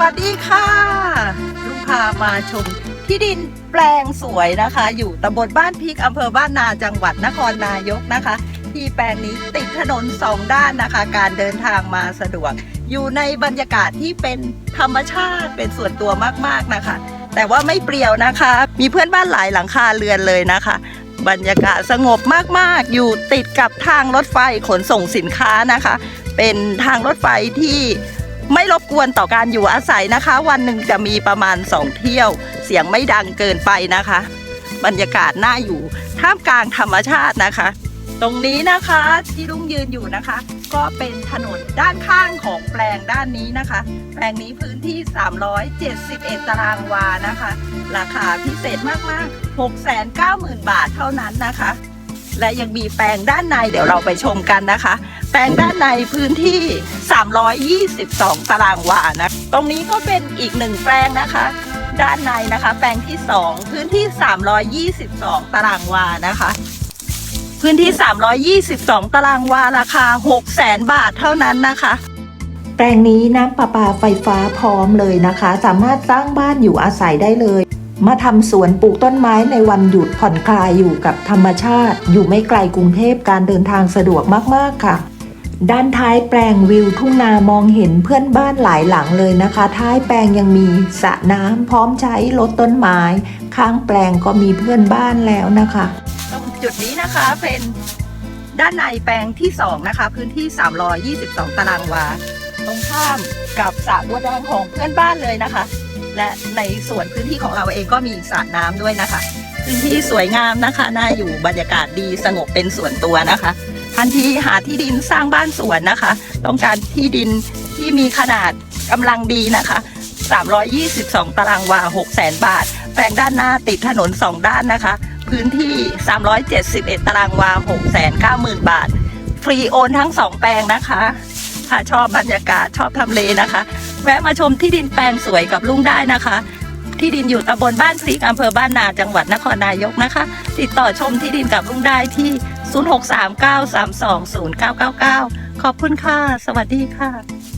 วัสดีค่ะลุงพามาชมที่ดินแปลงสวยนะคะ อยู่ตำบลบ้านพริกอำเภอบ้านนาจังหวัดนครนายกนะคะ ที่แปลงนี้ติดถนนสองด้านนะคะ การเดินทางมาสะดวก อยู่ในบรรยากาศที่เป็นธรรมชาติเป็นส่วนตัวมากๆนะคะ แต่ว่าไม่เปลี่ยวนะคะ มีเพื่อนบ้านหลายหลังคาเรือนเลยนะคะ บรรยากาศสงบมากๆ อยู่ติดกับทางรถไฟขนส่งสินค้านะคะ เป็นทางรถไฟที่ ไม่รบกวนต่อการอยู่อาศัยนะคะ วันหนึ่งจะมีประมาณ2เที่ยว เสียงไม่ดังเกินไปนะคะ บรรยากาศน่าอยู่ ท่ามกลางธรรมชาตินะคะ ตรงนี้นะคะที่ลุงยืนอยู่นะคะ ก็เป็นถนนด้านข้างของแปลงด้านนี้นะคะ แปลงนี้พื้นที่ 371 ตารางวานะคะ ราคาพิเศษมากๆ 690,000 บาทเท่านั้นนะคะ และยังมีแปลงด้านในเดี๋ยวเราไปชมกันนะคะ แปลงด้านในพื้นที่ 322 ตารางวานะ ตรงนี้ก็เป็นอีกหนึ่งแปลงนะคะ ด้านในนะคะ แปลงที่ 2 พื้นที่ 322 ตารางวานะคะ พื้นที่ 322 ตารางวาราคา 600,000บาทเท่านั้นนะคะแปลงนี้น้ำประปาไฟฟ้าพร้อมเลยนะคะ สามารถสร้างบ้านอยู่อาศัยได้เลย มาทำสวนปลูกต้นไม้ในวันหยุดผ่อนคลายอยู่กับธรรมชาติ อยู่ไม่ไกลกรุงเทพการเดินทางสะดวกมาก ๆ ค่ะ ด้านท้ายแปลงวิวทุ่งนามองเห็นเพื่อนบ้านหลายหลังเลยนะคะ ท้ายแปลงยังมีสระน้ำพร้อมใช้รดต้นไม้ ข้างแปลงก็มีเพื่อนบ้านแล้วนะคะ ตรงจุดนี้นะคะเป็นด้านในแปลงที่ 2 นะคะ พื้นที่ 322 ตารางวา ตรงข้ามกับสระบัวแดงของเพื่อนบ้านเลยนะคะ และในส่วนพื้นที่ของเราเองก็มีสระน้ำด้วยนะคะพื้นที่สวยงามนะคะ น่าอยู่บรรยากาศดีสงบเป็นส่วนตัวนะคะทันทีหาที่ดินสร้างบ้านสวนนะคะ ต้องการที่ดินที่มีขนาดกำลังดีนะคะ 322 ตารางวา 600,000บาท แปลงด้านหน้าติดถนน 2 ด้านนะคะ พื้นที่ 371 ตารางวา 690,000 บาท ฟรีโอนทั้ง 2 แปลงนะคะ ถ้าชอบบรรยากาศชอบทำเลนะคะ แวะมาชมที่ดินแปลงสวยกับลุงได้นะคะ ที่ดินอยู่ตำบลบ้านพริกอำเภอบ้านนาจังหวัดนครนายกนะคะ ติดต่อชมที่ดินกับลุงได้ที่ 0639320999 ขอบคุณค่ะ สวัสดีค่ะ